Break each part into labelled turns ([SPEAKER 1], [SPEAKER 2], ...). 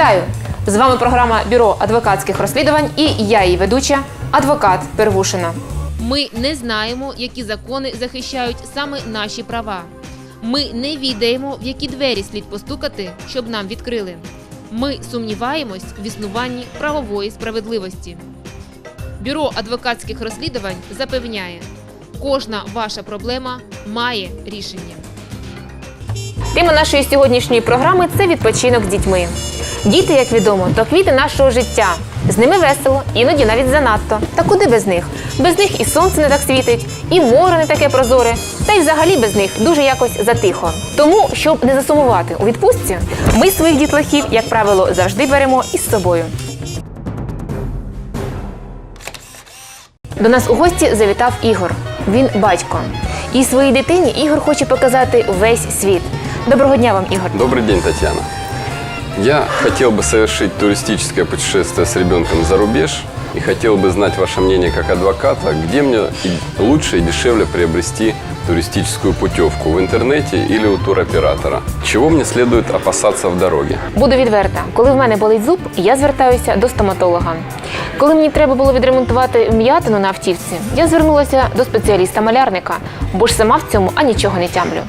[SPEAKER 1] Вітаю! З вами програма Бюро адвокатських розслідувань і я її ведуча, адвокат Первушина. Ми не знаємо, які закони захищають саме наші права. Ми не відаємо, в які двері слід постукати, щоб нам відкрили. Ми сумніваємось в існуванні правової справедливості. Бюро адвокатських розслідувань запевняє, кожна ваша проблема має рішення. Тема нашої сьогоднішньої програми це відпочинок з дітьми. Діти, як відомо, то квіти нашого життя. З ними весело, іноді навіть занадто. Та куди без них? Без них і сонце не так світить, і море не таке прозоре, та й взагалі без них дуже якось затихо. Тому, щоб не засумувати у відпустці, ми своїх дітлахів, як правило, завжди беремо із собою. До нас у гості завітав Ігор. Він батько. І своїй дитині Ігор хоче показати весь світ. Доброго дня вам, Ігор.
[SPEAKER 2] Добрый день, Татьяна. Я хотел бы совершить туристическое путешествие с ребенком за рубеж и хотел бы знать ваше мнение как адвоката, где мне и- лучше и дешевле приобрести туристическую путевку в интернете или у туроператора. Чего мне следует опасаться в дороге?
[SPEAKER 1] Буду відверта. Коли в мене болить зуб, я звертаюся до стоматолога. Коли мені треба було відремонтувати м'ятину на автівці, я звернулася до спеціаліста-малярника, бо ж сама в цьому а нічого не тямлю.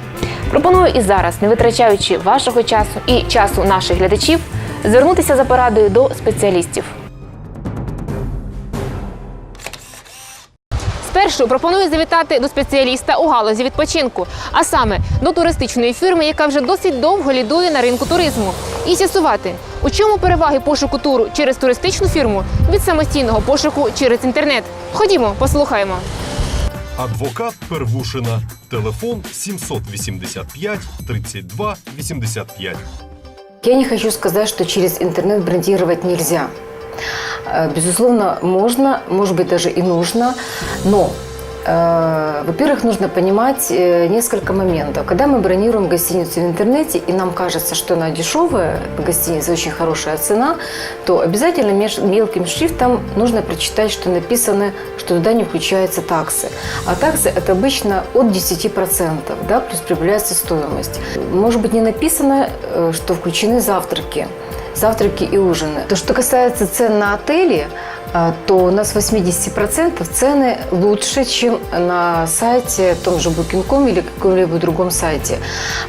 [SPEAKER 1] Пропоную і зараз, не витрачаючи вашого часу і часу наших глядачів, звернутися за порадою до спеціалістів. Спершу пропоную завітати до спеціаліста у галузі відпочинку, а саме до туристичної фірми, яка вже досить довго лідує на ринку туризму, і з'ясувати, у чому переваги пошуку туру через туристичну фірму від самостійного пошуку через інтернет. Ходімо, послухаємо.
[SPEAKER 3] Адвокат Первушина. Телефон 785 32 85.
[SPEAKER 4] Я не хочу сказать, что через интернет брендировать нельзя. Э, Безусловно, можно, может быть, даже и нужно, но э, во-первых, нужно понимать э, несколько моментов. Когда мы бронируем гостиницу в интернете, и нам кажется, что она дешевая, гостиница очень хорошая цена, то обязательно мелким шрифтом нужно прочитать, что написано, что туда не включаются таксы. А таксы это обычно от 10%, да, плюс прибавляется стоимость. Может быть, не написано, э, что включены завтраки завтраки и ужины. То, что касается цен на отели, то у нас 80% цены лучше, чем на сайте том же Booking.com или каком-либо другом сайте.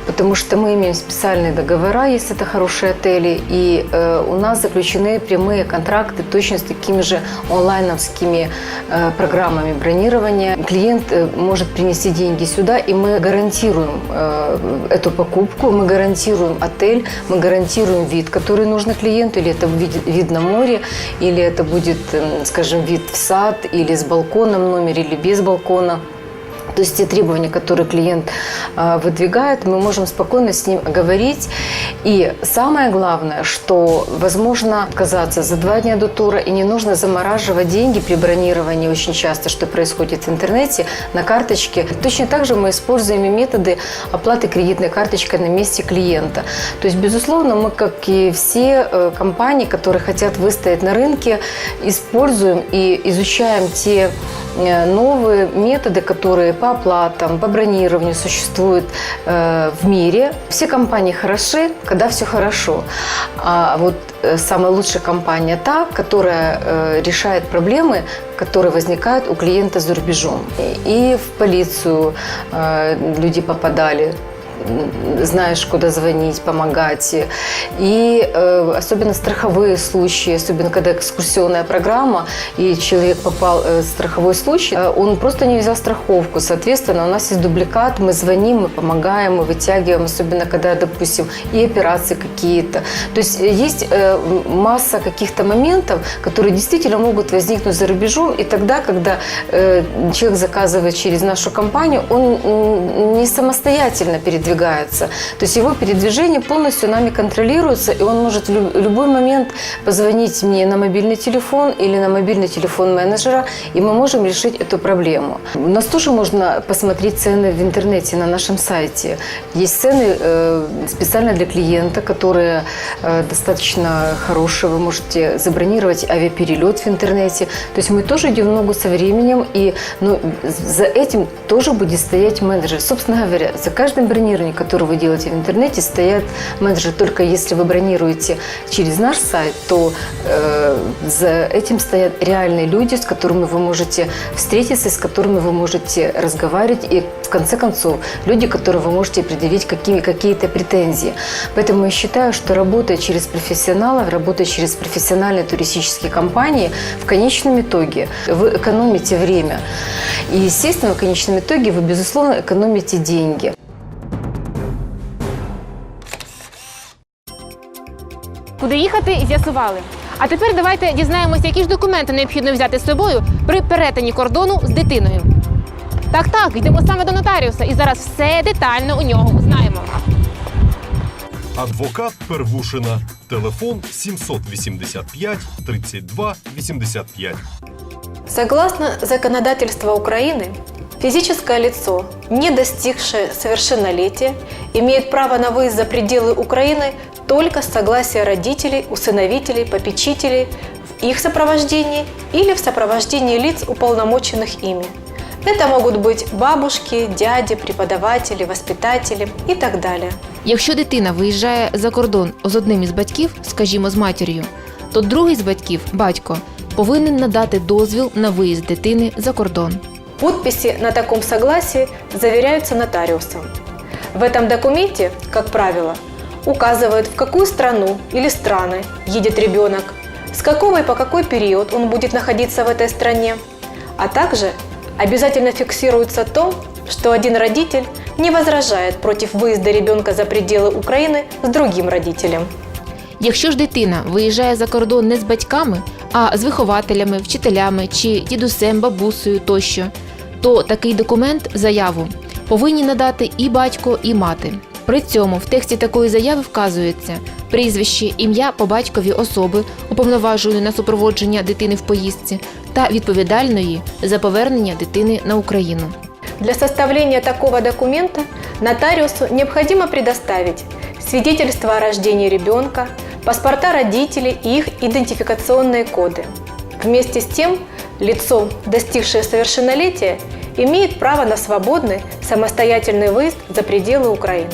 [SPEAKER 4] Потому что мы имеем специальные договора, если это хорошие отели, и э, у нас заключены прямые контракты точно с такими же онлайновскими э, программами бронирования. Клиент э, может принести деньги сюда, и мы гарантируем э, эту покупку, мы гарантируем отель, мы гарантируем вид, который нужно клиенту, или это вид, вид на море, или это будет, скажем, вид в сад, или с балконом номер, или без балкона. То есть те требования, которые клиент э, выдвигает, мы можем спокойно с ним говорить. И самое главное, что возможно отказаться за два дня до тура, и не нужно замораживать деньги при бронировании очень часто, что происходит в интернете, на карточке. Точно так же мы используем и методы оплаты кредитной карточкой на месте клиента. То есть, безусловно, мы, как и все э, компании, которые хотят выстоять на рынке, используем и изучаем те новые методы, которые по оплатам, по бронированию существуют э, в мире. Все компании хороши, когда все хорошо. А вот э, самая лучшая компания та, которая э, решает проблемы, которые возникают у клиента за рубежом. И в полицию э, люди попадали м, знаешь, куда звонить, помогать. И э, особенно страховые случаи, особенно когда экскурсионная программа, и человек попал э, в страховой случай, э, он просто не взял страховку. Соответственно, у нас есть дубликат, мы звоним, мы помогаем, мы вытягиваем, особенно когда, допустим, и операции какие-то. То есть э, есть э, масса каких-то моментов, которые действительно могут возникнуть за рубежом, и тогда, когда э, человек заказывает через нашу компанию, он м, не самостоятельно передвигается. То есть его передвижение полностью нами контролируется, и он может в лю- любой момент позвонить мне на мобильный телефон или на мобильный телефон менеджера, и мы можем решить эту проблему. У нас тоже можно посмотреть цены в интернете на нашем сайте. Есть цены э, специально для клиента, которые э, достаточно хорошие. Вы можете забронировать авиаперелет в интернете. То есть мы тоже идем ногу со временем, и ну, за этим тоже будет стоять менеджер. Собственно говоря, за каждым бронированием бронирования, которое вы делаете в интернете, стоят менеджеры. Только если вы бронируете через наш сайт, то э, за этим стоят реальные люди, с которыми вы можете встретиться, с которыми вы можете разговаривать. И в конце концов, люди, которые вы можете предъявить какими, какие-то претензии. Поэтому я считаю, что работая через профессионалов, работая через профессиональные туристические компании, в конечном итоге вы экономите время. И, естественно, в конечном итоге вы, безусловно, экономите деньги.
[SPEAKER 1] Куди їхати, з'ясували. А тепер давайте дізнаємося, які ж документи необхідно взяти з собою при перетині кордону з дитиною. Так, так, йдемо саме до нотаріуса і зараз все детально у нього узнаємо.
[SPEAKER 3] Адвокат Первушина. Телефон 785 32 85.
[SPEAKER 5] Согласно законодательству Украины, физическое лицо, не достигшее совершеннолетия, имеет право на выезд за пределы Украины только с согласия родителей, усыновителей, попечителей в их сопровождении или в сопровождении лиц, уполномоченных ими. Это могут быть бабушки, дяди, преподаватели, воспитатели и так далее.
[SPEAKER 1] Якщо дитина виїжджає за кордон з одним із батьків, скажімо, з матір'ю, то другий з батьків, батько, повинен надати дозвіл на виїзд дитини за кордон.
[SPEAKER 5] Подписи на таком согласии заверяются нотариусом. В этом документе, как правило, указывают, в какую страну или страны едет ребенок, с какого и по какой период он будет находиться в этой стране, а также обязательно фиксируется то, что один родитель не возражает против выезда ребенка за пределы Украины с другим родителем.
[SPEAKER 1] Якщо ж дитина виїжджає за кордон не з батьками, а з вихователями, вчителями чи дідусем, бабусею тощо, то такий документ, заяву, повинні надати і батько, і мати. При цьому в тексті такої заяви вказується прізвище, ім'я по батькові особи, уповноваженої на супроводження дитини в поїздці, та відповідальної за повернення дитини на Україну.
[SPEAKER 5] Для составления такого документа нотариусу необходимо предоставить свидетельство о рождении ребенка, паспорта родителей и их идентификационные коды. Вместе с тем, лицо, достигшее совершеннолетия, имеет право на свободный, самостоятельный выезд за пределы Украины.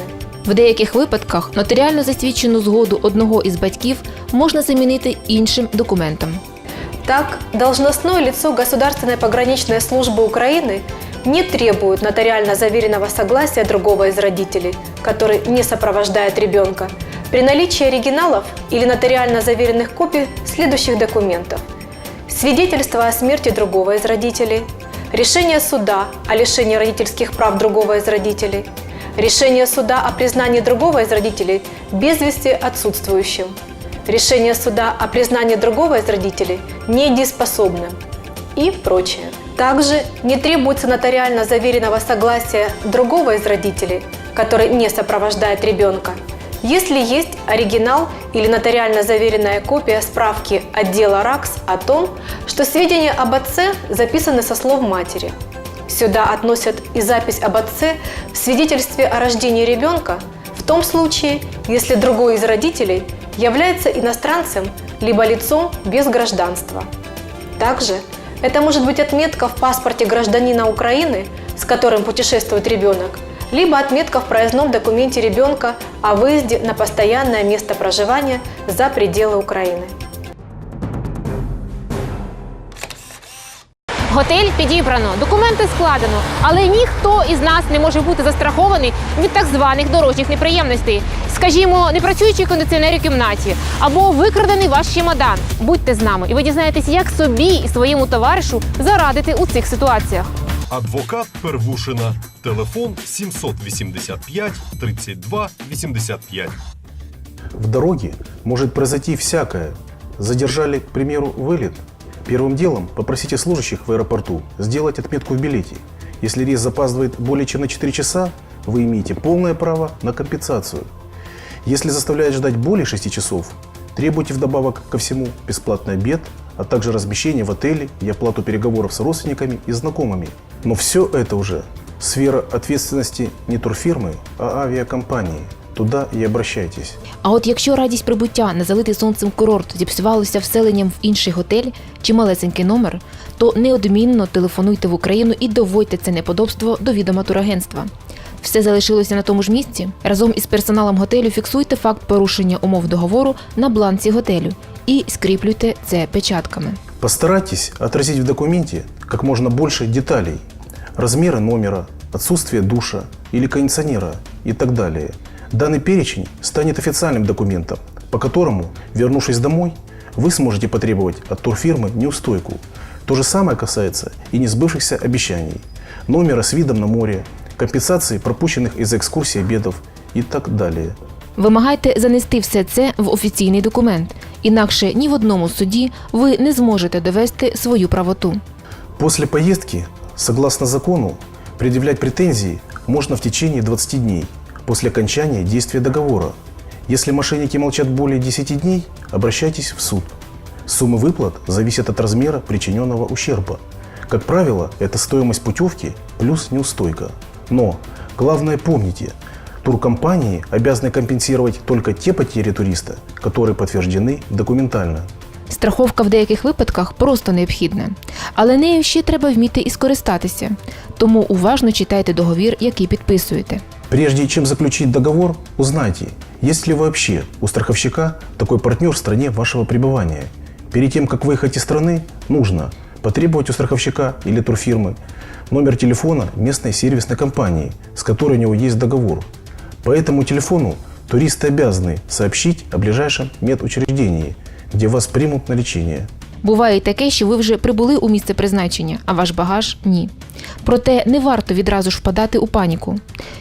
[SPEAKER 1] В деяких випадках нотаріально засвідчену згоду одного із батьків можна замінити іншим документом.
[SPEAKER 5] Так, должностное лицо Государственной пограничной службы Украины не требует нотариально заверенного согласия другого из родителей, который не сопровождает ребенка, при наличии оригиналов или нотариально заверенных копий следующих документов. Свидетельство о смерти другого из родителей, решение суда о лишении родительских прав другого из родителей, решение суда о признании другого из родителей без вести отсутствующим, решение суда о признании другого из родителей недееспособным и прочее. Также не требуется нотариально заверенного согласия другого из родителей, который не сопровождает ребенка, если есть оригинал или нотариально заверенная копия справки отдела РАКС о том, что сведения об отце записаны со слов матери. Сюда относят и запись об отце в свидетельстве о рождении ребенка в том случае, если другой из родителей является иностранцем либо лицом без гражданства. Также это может быть отметка в паспорте гражданина Украины, с которым путешествует ребенок, либо отметка в проездном документе ребенка о выезде на постоянное место проживания за пределы Украины.
[SPEAKER 1] Готель підібрано, документи складено, але ніхто із нас не може бути застрахований від так званих дорожніх неприємностей. Скажімо, непрацюючий кондиціонер у кімнаті або викрадений ваш чемодан. Будьте з нами, і ви дізнаєтесь, як собі і своєму товаришу зарадити у цих ситуаціях.
[SPEAKER 3] Адвокат Первушина. Телефон 785 32 85.
[SPEAKER 6] В дороге может произойти всякое. Задержали, к примеру, вылет. Первым делом попросите служащих в аэропорту сделать отметку в билете. Если рейс запаздывает более чем на 4 часа, вы имеете полное право на компенсацию. Если заставляет ждать более 6 часов, требуйте вдобавок ко всему бесплатный обед, а также размещение в отеле и оплату переговоров с родственниками и знакомыми. Но все это уже сфера ответственности не турфирмы, а авиакомпании. Туда и обращайтесь.
[SPEAKER 1] А от якщо радість прибуття на залитий сонцем курорт зіпсувалося вселенням в інший готель чи малесенький номер, то неодмінно телефонуйте в Україну і доводьте це неподобство до відома турагентства. все залишилося на тому ж місці, разом із персоналом готелю фіксуйте факт порушення умов договору на бланці готелю і скріплюйте це печатками.
[SPEAKER 6] Постарайтесь отразить в документе как можно больше деталей. Размеры номера, отсутствие душа или кондиционера и так далее. Данный перечень станет официальным документом, по которому, вернувшись домой, вы сможете потребовать от турфирмы неустойку. То же самое касается и несбывшихся обещаний, номера с видом на море, компенсации пропущенных из-за экскурсий обедов и так далее.
[SPEAKER 1] Вимагайте занести все це в офіційний документ, інакше ні в одному суді ви не зможете довести свою правоту.
[SPEAKER 6] После поездки, согласно закону, предъявлять претензии можно в течение 20 дней после окончания действия договора. Если мошенники молчат более 10 дней, обращайтесь в суд. Сумма выплат зависит от размера причиненного ущерба. Как правило, это стоимость путевки плюс неустойка. Но главное помните, туркомпании обязаны компенсировать только те потери туриста, которые подтверждены документально.
[SPEAKER 1] Страховка в деяких випадках просто необхідна, але нею ще треба вміти і скористатися. Тому уважно читайте договір, який підписуєте.
[SPEAKER 6] Прежде чем заключить договор, узнайте, есть ли вообще у страховщика такой партнер в стране вашего пребывания. Перед тем, как выехать из страны, нужно потребовать у страховщика или турфирмы номер телефона местной сервисной компании, с которой у него есть договор. По этому телефону туристы обязаны сообщить о ближайшем медучреждении, где вас примут на лечение.
[SPEAKER 1] Буває й таке, що ви вже прибули у місце призначення, а ваш багаж ні. Проте не варто відразу ж впадати у паніку.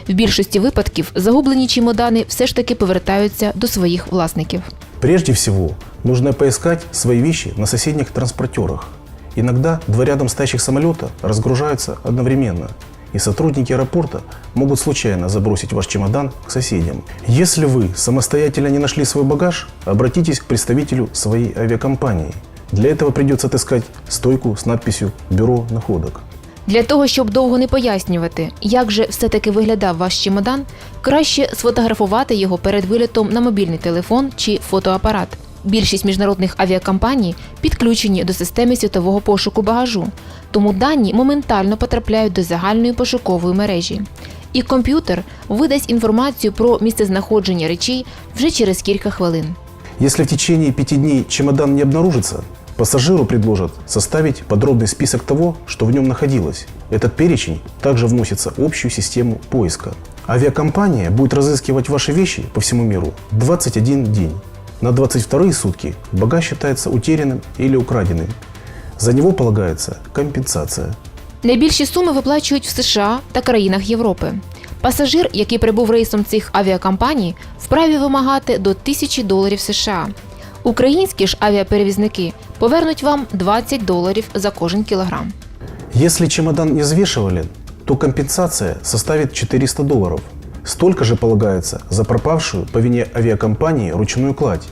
[SPEAKER 1] В більшості випадків загублені чемодани все ж таки повертаються до своїх власників.
[SPEAKER 6] Прежде всего, нужно поискать свои вещи на соседних транспортерах. Иногда два рядом стоящих самолета разгружаются одновременно, и сотрудники аэропорта могут случайно забросить ваш чемодан к соседям. Если вы самостоятельно не нашли свой багаж, обратитесь к представителю своей авиакомпании. Для этого придется отыскать стойку с надписью «Бюро находок».
[SPEAKER 1] Для того, щоб довго не пояснювати, як же все-таки виглядав ваш чемодан, краще сфотографувати його перед вилітом на мобільний телефон чи фотоапарат. Більшість міжнародних авіакомпаній підключені до системи світового пошуку багажу, тому дані моментально потрапляють до загальної пошукової мережі. І комп'ютер видасть інформацію про місцезнаходження речей вже через кілька хвилин.
[SPEAKER 6] Если в течение пяти дней чемодан не обнаружится, пассажиру предложат составить подробный список того, что в нем находилось. Этот перечень также вносится в общую систему поиска. Авиакомпания будет разыскивать ваши вещи по всему миру 21 день. На 22 сутки багаж считается утерянным или украденным. За него полагается компенсация.
[SPEAKER 1] Найбільші суми виплачують в США та країнах Європи. Пасажир, який прибув рейсом цих авіакомпаній, вправі вимагати до 1000 доларів США. Українські ж авіаперевізники повернуть вам 20 доларів за кожен кілограм.
[SPEAKER 6] Если чемодан не взвешивали, то компенсация составит 400 долларов. Столько же полагается за пропавшую по вине авиакомпании ручную кладь.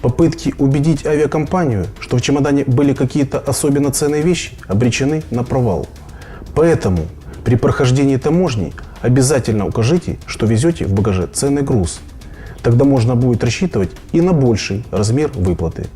[SPEAKER 6] Попытки убедить авиакомпанию, что в чемодане были какие-то особенно ценные вещи, обречены на провал. Поэтому при прохождении таможни обязательно укажите, что везете в багаже ценный груз. Тогда можно будет рассчитывать и на больший размер выплаты.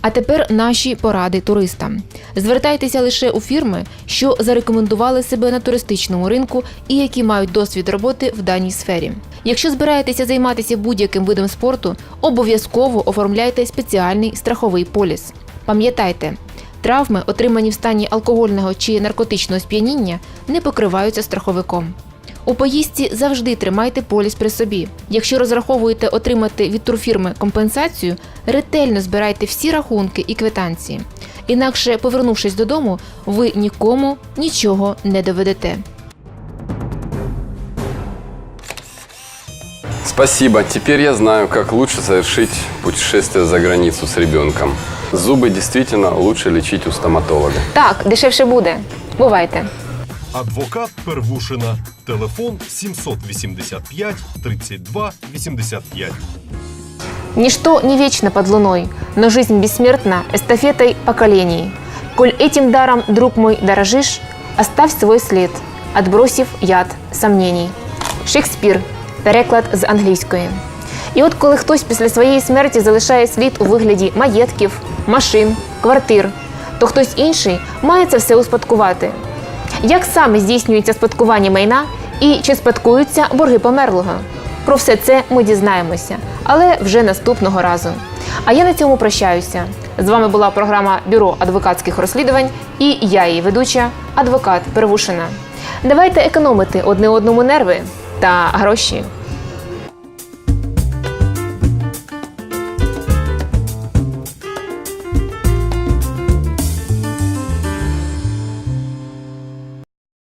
[SPEAKER 1] А тепер наші поради туристам. Звертайтеся лише у фірми, що зарекомендували себе на туристичному ринку і які мають досвід роботи в даній сфері. Якщо збираєтеся займатися будь-яким видом спорту, обов'язково оформляйте спеціальний страховий поліс. Пам'ятайте, травми, отримані в стані алкогольного чи наркотичного сп'яніння, не покриваються страховиком. У поїздці завжди тримайте поліс при собі. Якщо розраховуєте отримати від турфірми компенсацію, ретельно збирайте всі рахунки і квитанції. Інакше, повернувшись додому, ви нікому нічого не доведете.
[SPEAKER 2] Спасибо. Теперь я знаю, как лучше совершить путешествие за границу с ребенком. Зубы действительно лучше лечить у стоматолога.
[SPEAKER 1] Так, дешевше буде. Бувайте.
[SPEAKER 3] Адвокат Первушина. Телефон 785 32 85.
[SPEAKER 1] Ничто не вечно под луной, но жизнь бессмертна эстафетой поколений. Коль этим даром, друг мой, дорожишь, оставь свой слід, отбросив яд сомнений. Шекспір. Переклад з англійської. І от коли хтось після своєї смерті залишає слід у вигляді маєтків, машин, квартир, то хтось інший має це все успадкувати. Як саме здійснюється спадкування майна І чи спадкуються борги померлого? Про все це ми дізнаємося, але вже наступного разу. А я на цьому прощаюся. З вами була програма Бюро адвокатських розслідувань і я, її ведуча, адвокат Первушина. Давайте економити одне одному нерви та гроші.